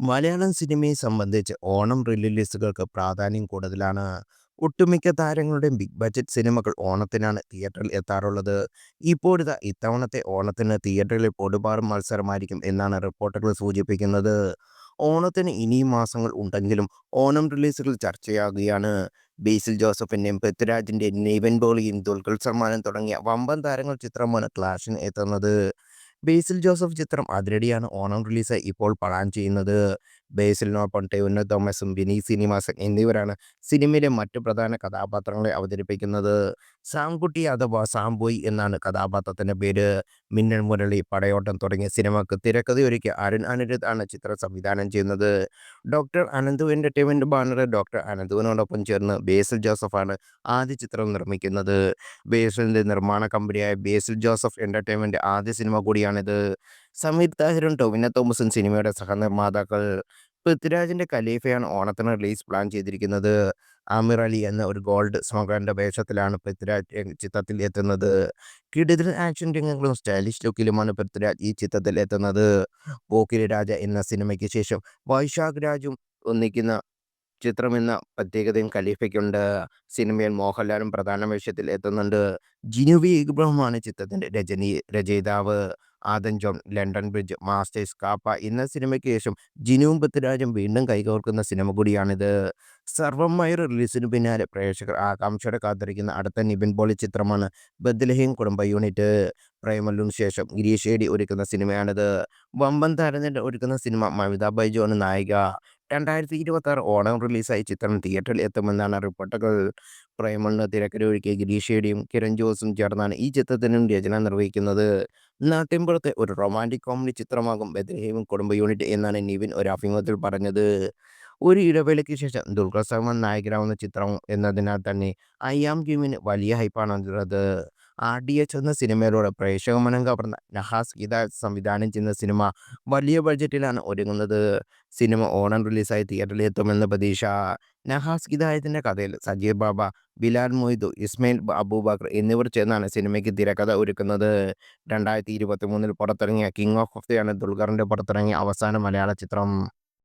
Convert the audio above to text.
മലയാളം സിനിമയെ സംബന്ധിച്ച് ഓണം റിലീസുകൾക്ക് പ്രാധാന്യം കൂടുതലാണ്. ഒട്ടുമിക്ക താരങ്ങളുടെയും ബിഗ് ബഡ്ജറ്റ് സിനിമകൾ ഓണത്തിനാണ് തിയേറ്ററിൽ എത്താറുള്ളത്. ഇപ്പോഴിതാ ഇത്തവണത്തെ ഓണത്തിന് തിയേറ്ററിൽ പൊടുപാറും മത്സരമായിരിക്കും എന്നാണ് റിപ്പോർട്ടുകൾ സൂചിപ്പിക്കുന്നത്. ഓണത്തിന് ഇനിയും മാസങ്ങൾ ഉണ്ടെങ്കിലും ഓണം റിലീസുകൾ ചർച്ചയാകുകയാണ്. ബേസിൽ ജോസഫിന്റെയും പൃഥ്വിരാജിന്റെയും നിവിൻ ബോളിയും ദുൽഖർ സൽമാനും തുടങ്ങിയ വമ്പൻ താരങ്ങൾ ചിത്രമാണ് ക്ലാഷിന് എത്തുന്നത്. ബേസിൽ ജോസഫ് ചിത്രം അതിരടിയാണ് ഓണം റിലീസായി ഇപ്പോൾ പ്ലാൻ ചെയ്യുന്നത്. ബേസിലിനൊപ്പം ഉന്നത് തോമസും വിനീത് ശ്രീനിവാസൻ എന്നിവരാണ് സിനിമയിലെ മറ്റു പ്രധാന കഥാപാത്രങ്ങളെ അവതരിപ്പിക്കുന്നത്. സാംകുട്ടി അഥവാ സാംബോയ് എന്നാണ് കഥാപാത്രത്തിന്റെ പേര്. മിന്നൽ മുരളി, പടയോട്ടം തുടങ്ങിയ സിനിമകൾക്ക് തിരക്കഥയൊരുക്കിയ അരുൺ അനിരുദ്ധ് ആണ് ചിത്രം സംവിധാനം ചെയ്യുന്നത്. Doctor Ananthu entertainment banner doctor അനന്തുവിനോടൊപ്പം ചേർന്ന് ബേസിൽ ജോസഫാണ് ആദ്യ ചിത്രം നിർമ്മിക്കുന്നത്. ബേസിലിന്റെ നിർമ്മാണ കമ്പനിയായ ബേസിൽ ജോസഫ് എന്റർടൈൻമെന്റ് ആദ്യ സിനിമ കൂടിയാണിത്. താഹിറും ടൊവിനോ തോമസും സിനിമയുടെ സഹനിർമ്മാതാക്കൾ. പൃഥ്വിരാജിന്റെ ഖലീഫയാണ് ഓണത്തിന് റിലീസ് പ്ലാൻ ചെയ്തിരിക്കുന്നത്. ആമിർ അലി എന്ന ഒരു ഗോൾഡ് സ്മഗ്ലറിന്റെ വേഷത്തിലാണ് പൃഥ്വിരാജ് ചിത്രത്തിൽ എത്തുന്നത്. കിടുതൽ ആക്ഷൻ രംഗങ്ങളും സ്റ്റൈലിഷ് ലുക്കിലുമാണ് പൃഥ്വിരാജ് ഈ ചിത്രത്തിൽ എത്തുന്നത്. പോക്കിരി രാജ എന്ന സിനിമയ്ക്ക് ശേഷം വൈശാഖ് രാജും ഒന്നിക്കുന്ന ചിത്രമെന്ന പ്രത്യേകതയും ഖലീഫയ്ക്കുണ്ട്. സിനിമയിൽ മോഹൻലാലും പ്രധാന വേഷത്തിൽ എത്തുന്നുണ്ട്. ജിനുവി ഇബ്രാഹിമാണ് ചിത്രത്തിന്റെ രചനി രചയിതാവ്. Adam John, London Bridge, Masters, Kappa എന്ന സിനിമയ്ക്ക് ശേഷം ജിനുവും പൃഥ്വിരാജും വീണ്ടും കൈകോർക്കുന്ന സിനിമ കൂടിയാണിത്. സർവമയർ റിലീസിന് പിന്നാലെ പ്രേക്ഷകർ ആകാംക്ഷയോടെ കാത്തിരിക്കുന്ന അടുത്ത നിബിൻ പോളി ചിത്രമാണ് ബദ്ലഹീം കുടുംബ യൂണിറ്റ്. പ്രേമലിനു ശേഷം ഗിരീഷ് ഏടി ഒരുക്കുന്ന സിനിമയാണിത്. വമ്പൻ താരനിര ഒരുക്കുന്ന സിനിമ മമിത ജോൺ നായിക. രണ്ടായിരത്തി ഇരുപത്താറ് ഓണം റിലീസായി ചിത്രം തിയേറ്ററിൽ എത്തുമെന്നാണ് റിപ്പോർട്ടുകൾ. പ്രേമണ് തിരക്കരൊഴുക്കിയ ഗിരീഷയുടെയും കിരൺ ജോസും ചേർന്നാണ് ഈ ചിത്രത്തിനും രചന നിർവഹിക്കുന്നത്. നാട്ടിൻപുറത്തെ ഒരു റൊമാന്റിക് കോമഡി ചിത്രമാകും ബദ്രഹീമും കുടുംബ യൂണിറ്റ് എന്നാണ് നിവിൻ ഒരു അഭിമുഖത്തിൽ പറഞ്ഞത്. ഒരു ഇടവേളയ്ക്ക് ശേഷം ദുൽഖർ സൽമാൻ നായകനാവുന്ന ചിത്രം എന്നതിനാൽ തന്നെ ഐ ആം ക്യൂവിന് വലിയ ഹൈപ്പാണ് ഹൈപ്പാണുള്ളത്. ആർ ഡി എച്ച് എന്ന സിനിമയിലൂടെ പ്രേക്ഷക മനം കവർന്ന നഹാസ് ഗീത സംവിധാനം ചെയ്യുന്ന സിനിമ വലിയ ബഡ്ജറ്റിലാണ് ഒരുങ്ങുന്നത്. സിനിമ ഓണം റിലീസായി തിയേറ്ററിൽ എത്തുമെന്ന പ്രതീക്ഷ. നഹാസ് ഗീതായത്തിന്റെ കഥയിൽ സജീർ ബാബ, ബിലാൽ മൊയ്തു, ഇസ്മയിൽ അബൂബക്കർ എന്നിവർ ചേർന്നാണ് സിനിമയ്ക്ക് തിരക്കഥ ഒരുക്കുന്നത്. രണ്ടായിരത്തി ഇരുപത്തി മൂന്നിൽ പുറത്തിറങ്ങിയ കിങ് ഓഫ് കൊത്തയാണ് ദുൽഖറിന്റെ പുറത്തിറങ്ങിയ അവസാന മലയാള ചിത്രം.